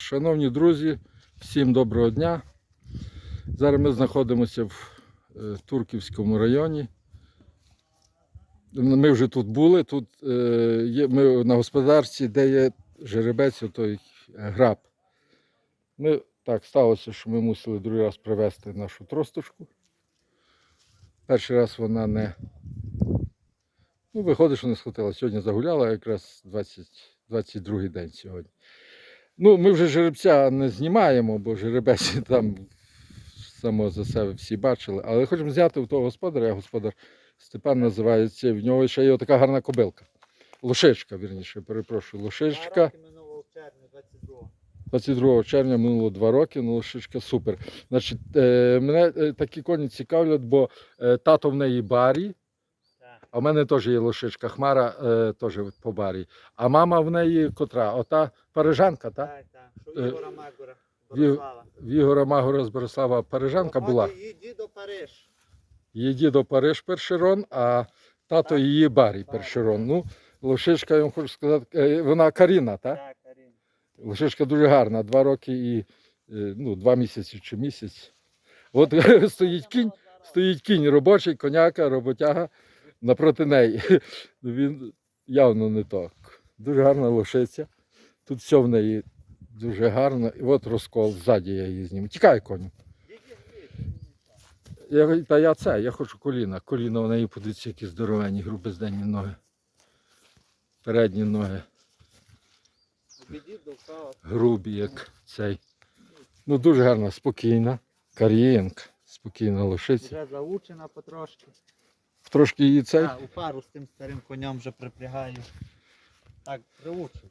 Шановні друзі, всім доброго дня. Зараз ми знаходимося в е, Турківському районі. Ми вже тут були. Тут е, є, ми на господарстві, де є жеребець, той граб. Ми так сталося, що ми мусили другий раз привезти нашу тросточку. Перший раз вона не. Ну, виходить, що не схватила. Сьогодні загуляла якраз 20, 22 день сьогодні. Ну, ми вже жеребця не знімаємо, бо жеребець там само за себе всі бачили. Але хочемо зняти у того господаря, господар Степан називається, в нього ще є така гарна кобилка. Лошичка, вірніше, перепрошую, лошичка. Роки минулого червня 22-го. 22 червня минуло два роки, ну лошичка супер. Значить, е, мене е, такі коні цікавлять, бо е, тато в неї барі. А в мене теж є лошичка, хмара е, теж по барі. А мама в неї котра? Ота парижанка, так? Так, так. Що Е, Ігора Магора, Борислава. В Ігора Магора з Борислава парижанка була. Її дідо Париж. Її дідо Париж першерон, а тато Так. її барі Барі, першерон. Ну, лошичка, я вам хочу сказати, е, вона Каріна, так? Так, Карін. Лошичка дуже гарна, два роки і е, ну, два місяці чи місяць. От стоїть кінь, стоїть кінь робочий, коняка, роботяга напроти неї. Ну, Він явно не так. Дуже гарна лошиця. Тут все в неї дуже гарно. І от розкол ззаді я її зніму. Тікай коню. Я, та я це, я хочу коліна. Коліна в неї подивіться, які здоровенні, грубезденні ноги. Передні ноги грубі, як цей. Ну, дуже гарна, спокійна. Кар'єнка, спокійна лошиця. Вже заучена потрошки. Трошки її цей. Так, у пару з тим старим конем вже припрягаю. Так, приучу.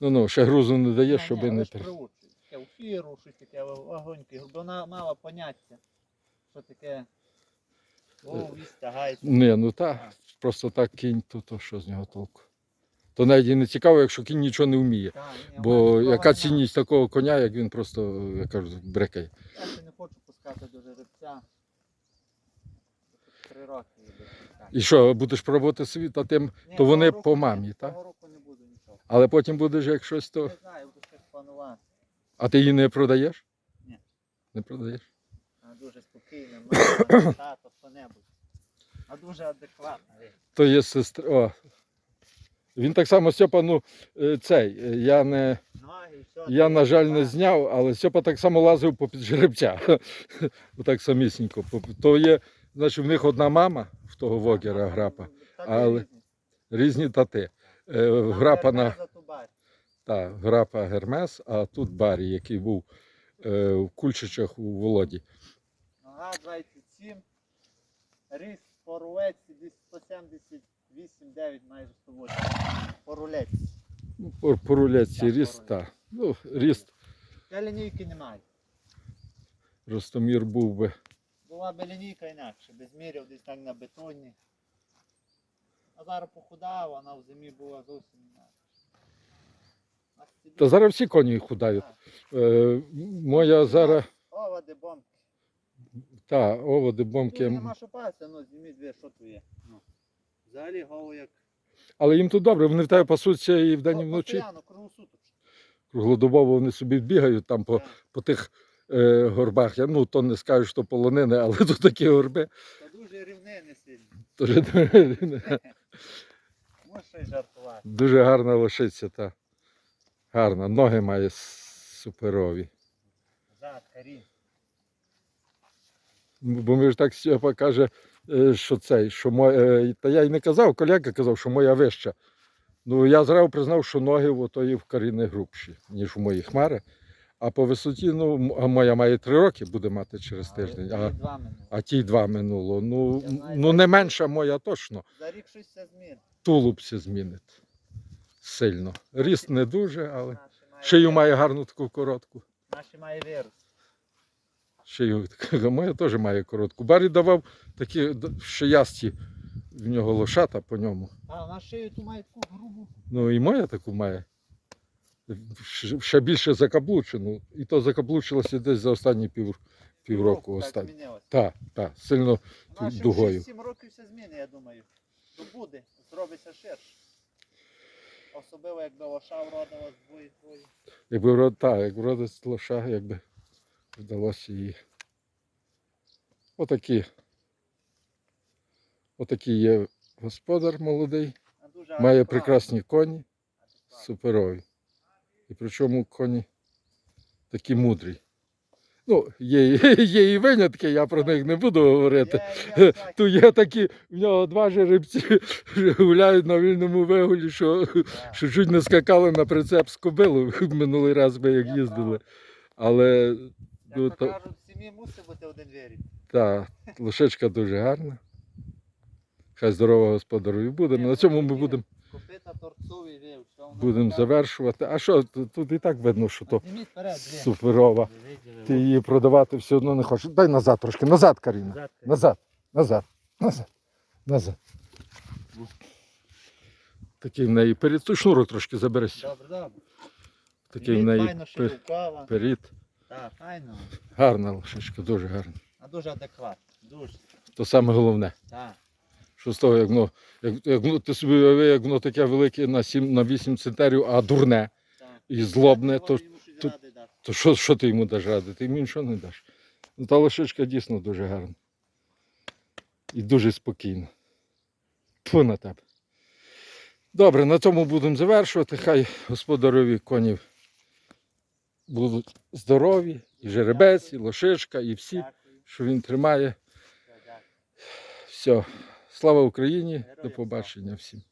Ну ну, ще грузу не дає, щоб не лиш тер. приучу. Таке у фіру, щось таке вогоньке. Бо вона мала поняття, що таке. О, вісь тягається. Ні, ну так, просто так кінь, то, то що з нього толку. То навіть і не цікаво, якщо кінь нічого не вміє. Та, ні, Бо вона яка не- цінність такого коня, як він просто, я кажу, брекає. Я ще не хочу пускати до жеребця. Три роки буде. І що, будеш пробувати свій, та тим, Ні, то вони року по ні, мамі, так? Того року не буду нічого. Але потім будеш як щось то. Не знаю, буду щось планувати. А ти її не продаєш? Ні. Не продаєш? Вона дуже спокійна, мама, тато, хто-небудь. А дуже адекватна. ви. То є сестра. О. Він так само Степа, ну е, цей. е, Я не. Ноги, все. Я, на жаль, не зняв, але Степа так само лазив по під жеребця. Отак самісінько. По- То є, значить, в них одна мама в того вогера грапа, але різні. тати. Е, Грапа на та, грапа Гермес, а тут Барі, який був е, в Кульчичах у Володі. Нога 27. Ріст по рулеці десь 178-9, майже 180. По рулеці. Ну, По, рулетці Так, ріст, по та. Ну, ріст Я лінійки немає. Ростомір був би. Була б лінійка інакше, без мірів десь так на бетоні. А зараз похудав, вона в зимі була зовсім інакше. Та зараз всі коні худають. Е, моя зараз, Оводи, бомбки. та, оводи, Тут бомки. нема що пасти, ну знімі дві, що тут є. Ну. Взагалі голову як Але їм тут добре, вони в тебе пасуться і вдень, і вночі. Постійно, круглосуточно. Круглодобово вони собі бігають там по, по тих е, горбах. Я, ну, то не скажу, що полонини, але тут такі горби. Та дуже рівнини сильно. Дуже, ще жартувати. дуже гарна лошиця. Та. Гарна. Ноги має суперові. Зад, карін. Бо ми ж так Степа каже, е, що цей, що моя, е, та я й не казав, колега казав, що моя вища. Ну я зразу признав, що ноги в отої в каріни грубші, ніж у моїй хмари. А по висоті, ну, а моя має три роки, буде мати через тиждень, а, ті два минуло. а тій два минуло. Ну, знаю, ну не менша моя точно. За рік щось все змін. Тулубці змінить сильно. Ріст не дуже, але шию має гарну таку коротку. Наші має вірус. Шию моя теж має коротку. Барі давав такі шиясті в нього лошата по ньому. А на шию ту має таку грубу. Ну і моя таку має. Ще- більше закаблучену. І то закаблучилося десь за останні пів, півроку. Так Так, так, сильно. Нашим дугою. 6-7 років все зміни, я думаю. То буде, зробиться ширше. Особливо, якби лоша вродила з двоє. Якби врод, та, як вродить лоша, якби вдалося її. Отакі. Отакий є господар молодий, має прекрасні коні, суперові. І причому коні такі мудрі. Ну, є, є і винятки, я про них не буду говорити. Є всякі. Тут є такі, в нього два жеребці гуляють на вільному вигулі, що, що чуть не скакали на прицеп з кобилу минулий раз ми як їздили. Але ну, Як то, кажуть, в сім'ї мусить бути один вірить. та, лошечка дуже гарна. Хай здорова господарові буде. На цьому ми будемо будемо завершувати. А що, тут, тут і так видно, що то суперова. Ти її продавати все одно не хочеш. Дай назад трошки, назад, Каріна. Назад, Назад, назад, назад. Такий в неї перед. Той шнурок трошки забереш. Добре, добре. Такий в неї файно пер- шилукава. перед. Так, файно. Гарна лошечка, дуже гарна. А дуже адекватно. Дуже. То саме головне. Так. Що з того, як воно, як, як ти собі уяви, як воно таке велике на 7, на 8 центнерів, а дурне так. і злобне, то, то- то що, що ти йому даш ради? Ти йому нічого не даш. Ну, та лошечка дійсно дуже гарна. І дуже спокійна. Тьфу на тебе. Добре, на цьому будемо завершувати. Хай господарові конів будуть здорові, і жеребець, і лошичка, і всі, що він тримає. Все. Слава Україні, до побачення всім.